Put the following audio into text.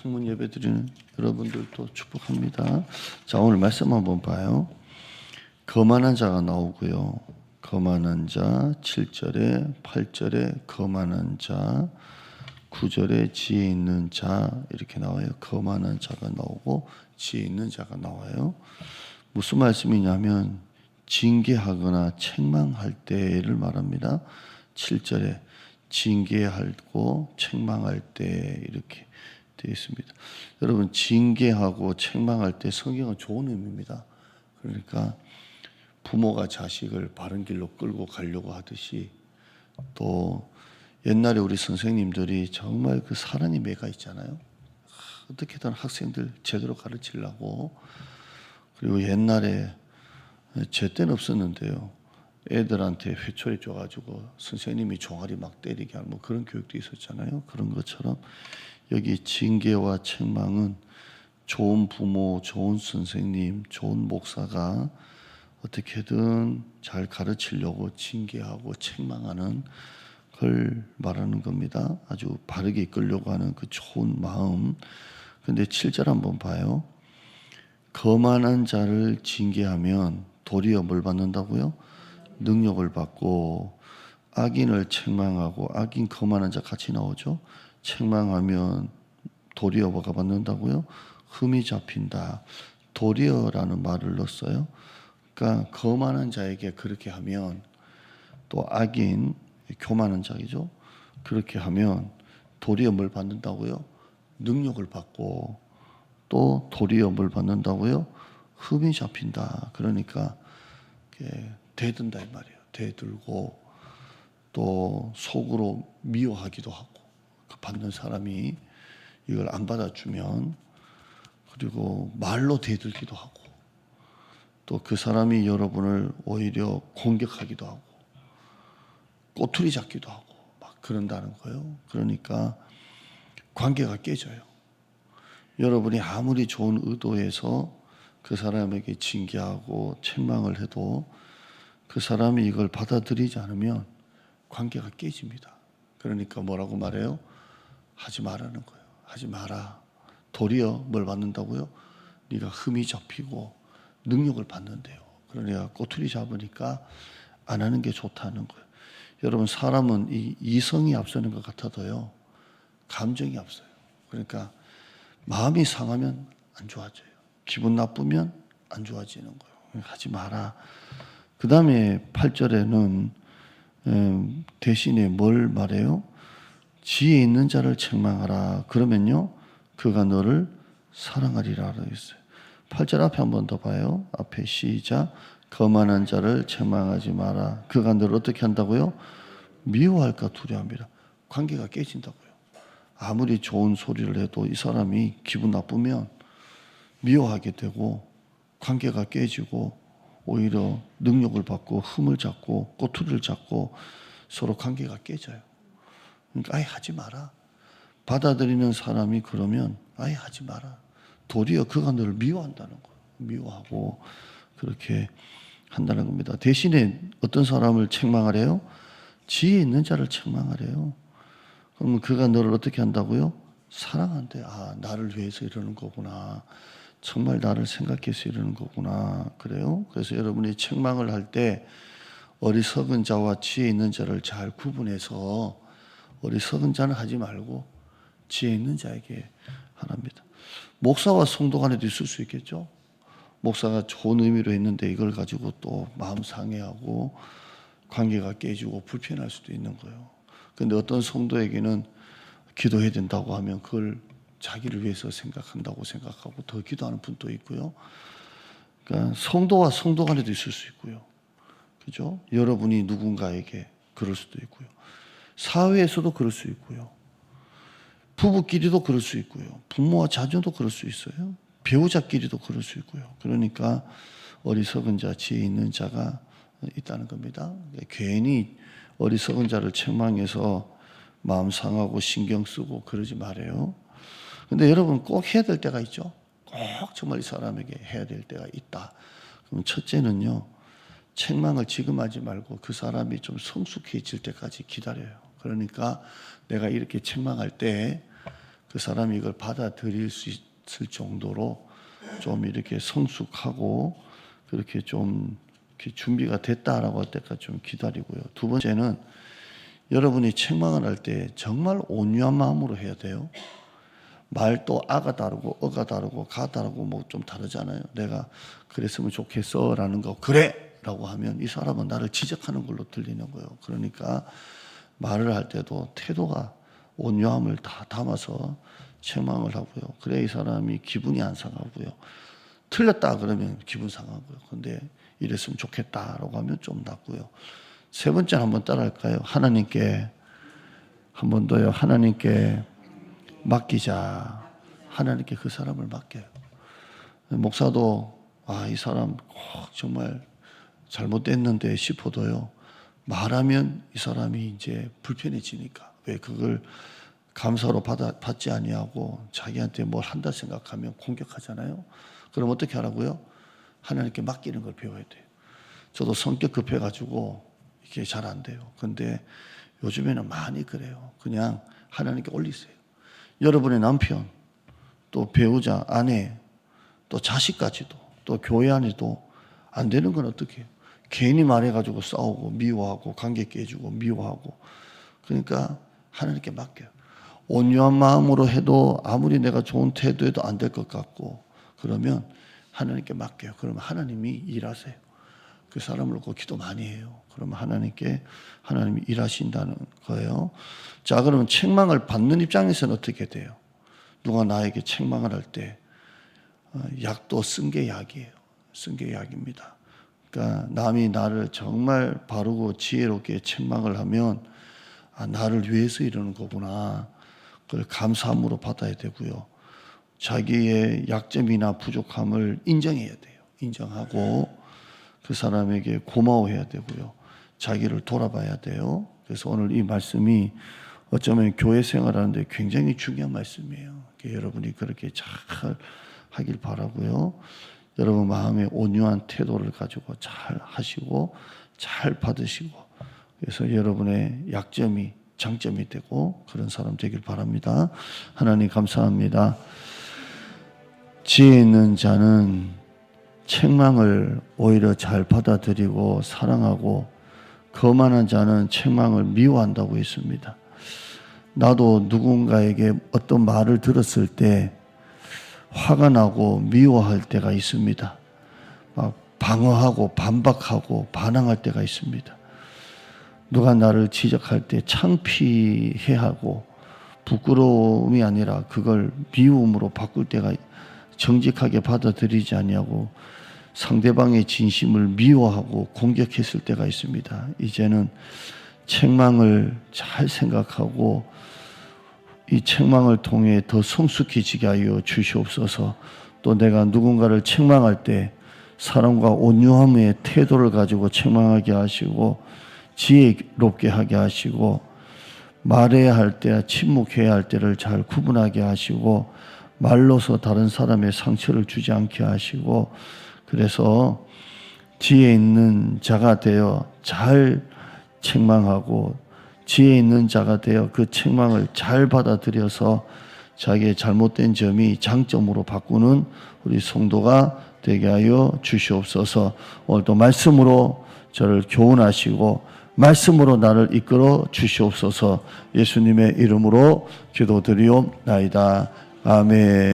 창문 예배 드리는 여러분들도 축복합니다. 자, 오늘 말씀 한번 봐요. 거만한 자가 나오고요. 거만한 자 7절에 8절에 거만한 자 9절에 지혜 있는 자 이렇게 나와요. 거만한 자가 나오고 지혜 있는 자가 나와요. 무슨 말씀이냐면 징계하거나 책망할 때를 말합니다. 7절에 징계하고 책망할 때 이렇게 되어 있습니다. 여러분 징계하고 책망할 때 성경은 좋은 의미입니다. 그러니까 부모가 자식을 바른 길로 끌고 가려고 하듯이 또 옛날에 우리 선생님들이 정말 그 사랑의 매가 있잖아요. 어떻게든 학생들 제대로 가르치려고 그리고 옛날에 제 때는 없었는데요. 애들한테 회초리 줘가지고 선생님이 종아리 막 때리게 하는 뭐 그런 교육도 있었잖아요. 그런 것처럼 여기 징계와 책망은 좋은 부모, 좋은 선생님, 좋은 목사가 어떻게든 잘 가르치려고 징계하고 책망하는 걸 말하는 겁니다. 아주 바르게 이끌려고 하는 그 좋은 마음. 근데 7절 한번 봐요. 거만한 자를 징계하면 도리어 뭘 받는다고요? 능력을 받고 악인을 책망하고 악인 거만한 자 같이 나오죠. 책망하면 도리어 뭐가 받는다고요? 흠이 잡힌다. 도리어라는 말을 넣었어요. 그러니까 거만한 자에게 그렇게 하면 또 악인 교만한 자이죠. 그렇게 하면 도리어 뭘 받는다고요? 능력을 받고 또 도리어 뭘 받는다고요? 흠이 잡힌다. 그러니까 대든다 이 말이에요. 대들고 또 속으로 미워하기도 하고 그 받는 사람이 이걸 안 받아주면 그리고 말로 대들기도 하고 또 그 사람이 여러분을 오히려 공격하기도 하고 꼬투리 잡기도 하고 막 그런다는 거예요. 그러니까 관계가 깨져요. 여러분이 아무리 좋은 의도에서 그 사람에게 징계하고 책망을 해도 그 사람이 이걸 받아들이지 않으면 관계가 깨집니다. 그러니까 뭐라고 말해요? 하지 말라는 거예요. 하지 마라. 도리어 뭘 받는다고요? 네가 흠이 잡히고 능력을 받는데요. 그러니까 꼬투리 잡으니까 안 하는 게 좋다는 거예요. 여러분 사람은 이 이성이 앞서는 것 같아도요. 감정이 앞서요. 그러니까 마음이 상하면 안 좋아져요. 기분 나쁘면 안 좋아지는 거예요. 하지 마라. 그 다음에 8절에는 음, 대신에 뭘 말해요? 지혜 있는 자를 책망하라. 그러면요, 그가 너를 사랑하리라 그랬어요. 8절 앞에 한 번 더 봐요. 앞에 시작. 거만한 자를 책망하지 마라. 그가 너를 어떻게 한다고요? 미워할까 두려워합니다. 관계가 깨진다고요. 아무리 좋은 소리를 해도 이 사람이 기분 나쁘면 미워하게 되고 관계가 깨지고 오히려 능력을 받고 흠을 잡고 꼬투리를 잡고 서로 관계가 깨져요. 그러니까 아예 하지 마라. 받아들이는 사람이 그러면 아예 하지 마라. 도리어 그가 너를 미워한다는 거예요. 미워하고 그렇게 한다는 겁니다. 대신에 어떤 사람을 책망하래요? 지혜 있는 자를 책망하래요. 그러면 그가 너를 어떻게 한다고요? 사랑한대. 아, 나를 위해서 이러는 거구나. 정말 나를 생각해서 이러는 거구나. 그래요? 그래서 여러분이 책망을 할 때 어리석은 자와 지혜 있는 자를 잘 구분해서 어리석은 자는 하지 말고 지혜 있는 자에게 하랍니다. 목사와 성도 간에도 있을 수 있겠죠? 목사가 좋은 의미로 했는데 이걸 가지고 또 마음 상해하고 관계가 깨지고 불편할 수도 있는 거예요. 근데 어떤 성도에게는 기도해야 된다고 하면 그걸 자기를 위해서 생각한다고 생각하고 더 기도하는 분도 있고요. 그러니까 성도와 성도 간에도 있을 수 있고요. 그죠? 여러분이 누군가에게 그럴 수도 있고요. 사회에서도 그럴 수 있고요. 부부끼리도 그럴 수 있고요. 부모와 자녀도 그럴 수 있어요. 배우자끼리도 그럴 수 있고요. 그러니까 어리석은 자, 지혜 있는 자가 있다는 겁니다. 괜히 어리석은 자를 책망해서 마음 상하고 신경 쓰고 그러지 말아요. 근데 여러분 꼭 해야 될 때가 있죠. 꼭 정말 이 사람에게 해야 될 때가 있다. 그럼 첫째는요. 책망을 지금 하지 말고 그 사람이 좀 성숙해질 때까지 기다려요. 그러니까 내가 이렇게 책망할 때 그 사람이 이걸 받아들일 수 있을 정도로 좀 이렇게 성숙하고 그렇게 좀 이렇게 준비가 됐다라고 할 때까지 좀 기다리고요. 두 번째는 여러분이 책망을 할 때 정말 온유한 마음으로 해야 돼요. 말도 아가 다르고 어가 다르고 가 다르고 뭐 좀 다르잖아요. 내가 그랬으면 좋겠어라는 거 그래라고 하면 이 사람은 나를 지적하는 걸로 들리는 거예요. 그러니까 말을 할 때도 태도가 온유함을 다 담아서 책망을 하고요. 그래 이 사람이 기분이 안 상하고요. 틀렸다 그러면 기분 상하고요. 근데 이랬으면 좋겠다라고 하면 좀 낫고요. 세 번째 한번 따라할까요? 하나님께 한 번 더요. 하나님께 맡기자. 하나님께 그 사람을 맡겨요. 목사도 아, 이 사람 꼭 정말 잘못됐는데 싶어도요. 말하면 이 사람이 이제 불편해지니까 왜 그걸 감사로 받아, 받지 아니하고 자기한테 뭘 한다 생각하면 공격하잖아요. 그럼 어떻게 하라고요? 하나님께 맡기는 걸 배워야 돼요. 저도 성격 급해가지고 이게 잘 안 돼요. 근데 요즘에는 많이 그래요. 그냥 하나님께 올리세요. 여러분의 남편, 또 배우자, 아내, 또 자식까지도, 또 교회 안에도 안 되는 건 어떻게 해요? 괜히 말해가지고 싸우고 미워하고 관계 깨지고 미워하고 그러니까 하나님께 맡겨요. 온유한 마음으로 해도 아무리 내가 좋은 태도해도 안 될 것 같고 그러면 하나님께 맡겨요. 그러면 하나님이 일하세요. 그 사람을 놓고 기도 많이 해요. 그러면 하나님께 하나님이 일하신다는 거예요. 자, 그러면 책망을 받는 입장에서는 어떻게 돼요? 누가 나에게 책망을 할때 어, 약도 쓴 게 약이에요. 쓴 게 약입니다. 그러니까 남이 나를 정말 바르고 지혜롭게 책망을 하면 아, 나를 위해서 이러는 거구나. 그걸 감사함으로 받아야 되고요. 자기의 약점이나 부족함을 인정해야 돼요. 인정하고 그 사람에게 고마워해야 되고요. 자기를 돌아봐야 돼요. 그래서 오늘 이 말씀이 어쩌면 교회 생활하는데 굉장히 중요한 말씀이에요. 여러분이 그렇게 잘 하길 바라고요. 여러분 마음에 온유한 태도를 가지고 잘 하시고 잘 받으시고 그래서 여러분의 약점이 장점이 되고 그런 사람 되길 바랍니다. 하나님 감사합니다. 지혜 있는 자는 책망을 오히려 잘 받아들이고 사랑하고 거만한 자는 책망을 미워한다고 했습니다. 나도 누군가에게 어떤 말을 들었을 때 화가 나고 미워할 때가 있습니다. 막 방어하고 반박하고 반항할 때가 있습니다. 누가 나를 지적할 때 창피해 하고 부끄러움이 아니라 그걸 미움으로 바꿀 때가 정직하게 받아들이지 아니하고 상대방의 진심을 미워하고 공격했을 때가 있습니다. 이제는 책망을 잘 생각하고 이 책망을 통해 더 성숙해지게 하여 주시옵소서. 또 내가 누군가를 책망할 때 사랑과 온유함의 태도를 가지고 책망하게 하시고 지혜롭게 하게 하시고 말해야 할 때, 침묵해야 할 때를 잘 구분하게 하시고 말로서 다른 사람의 상처를 주지 않게 하시고 그래서 지혜 있는 자가 되어 잘 책망하고 지혜 있는 자가 되어 그 책망을 잘 받아들여서 자기의 잘못된 점이 장점으로 바꾸는 우리 성도가 되게 하여 주시옵소서. 오늘도 말씀으로 저를 교훈하시고 말씀으로 나를 이끌어 주시옵소서. 예수님의 이름으로 기도드리옵나이다. 아멘.